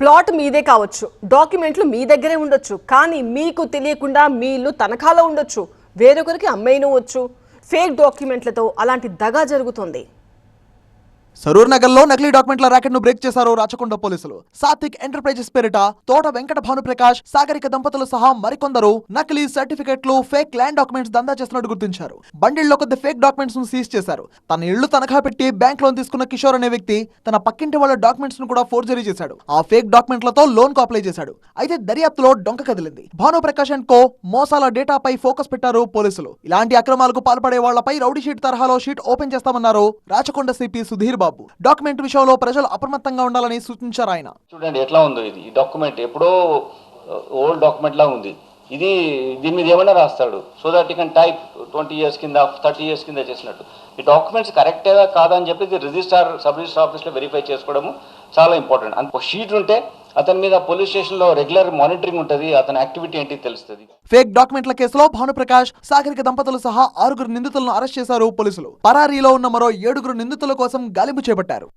Plot మీదే కావచ్చు డాక్యుమెంట్లు మీ దగ్గరే ఉండొచ్చు కానీ మీకు తెలియకుండా మీ ఇల్లు తనఖాలో ఉండొచ్చు వేరొకరికి అమ్మేయనవచ్చు ఫేక్ డాక్యుమెంట్లతో అలాంటి దగా జరుగుతుంది. సరూర్ నగర్లో నకిలీ డాక్యుమెంట్ల రాకెట్ను బ్రేక్ చేశారు రాచకొండ పోలీసులు. సాత్విక్ ఎంటర్ప్రైజెస్ పేరిట తోట వెంకట భానుప్రకాష్ సాగరిక దంపతులు సహా మరికొందరు నకిలీ సర్టిఫికెట్లు ఫేక్ ల్యాండ్ డాక్యుమెంట్స్ దందా చేస్తున్నట్టు గుర్తించారు. బండిల్లో కొద్ది ఫేక్ డాక్యుమెంట్స్ను సీజ్ చేశారు. తన ఇళ్ళు తనఖా పెట్టి బ్యాంక్ లోన్ తీసుకున్న కిషోర్ అనే వ్యక్తి తన పక్కింటి వాళ్ళ డాక్యుమెంట్స్ను కూడా ఫోర్జరీ చేశాడు. ఆ ఫేక్ డాక్యుమెంట్లతో లోన్కు అప్లై చేశాడు. అయితే దర్యాప్తులో డొంక కదిలింది. భానుప్రకాష్ అండ్ కో మోసాల డేటాపై ఫోకస్ పెట్టారు పోలీసులు. ఇలాంటి అక్రమాలకు పాల్పడే వాళ్ళపై రౌడీ షీట్ తరహాలో షీట్ ఓపెన్ చేస్తామన్నారు రాచకొండ సిపి సుధీర్ చంద్రబాబు డాక్యుమెంట్ విషయంలో ప్రజలు అప్రమత్తంగా ఉండాలని సూచించారు ఆయన. చూడండి ఎట్లా ఉందో ఇది. ఈ డాక్యుమెంట్ ఎప్పుడో ఓల్డ్ డాక్యుమెంట్ లా ఉంది. ఇది దీని మీద ఏమైనా రాస్తాడు? So that you can type twenty years కింద థర్టీ ఇయర్స్ కింద చేసినట్టు. ఈ డాక్యుమెంట్స్ కరెక్టేదా కాదా అని చెప్పి రిజిస్టార్ సబ్ రిజిస్టర్ ఆఫీస్లో వెరిఫై చేసుకోవడము చాలా ఇంపార్టెంట్ అంత షీట్ ఉంటే అతని మీద పోలీస్ స్టేషన్లో రెగ్యులర్ మానిటరింగ్ ఉంటుంది అతని యాక్టివిటీ ఏంటి తెలుస్తుంది. ఫేక్ డాక్యుమెంట్ల కేసులో భానుప్రకాష్ సాగరిక దంపతులు సహా ఆరుగురు నిందితులను అరెస్ట్ చేశారు పోలీసులు. పరారీలో ఉన్న మరో ఏడుగురు నిందితుల కోసం గాలింపు చేపట్టారు.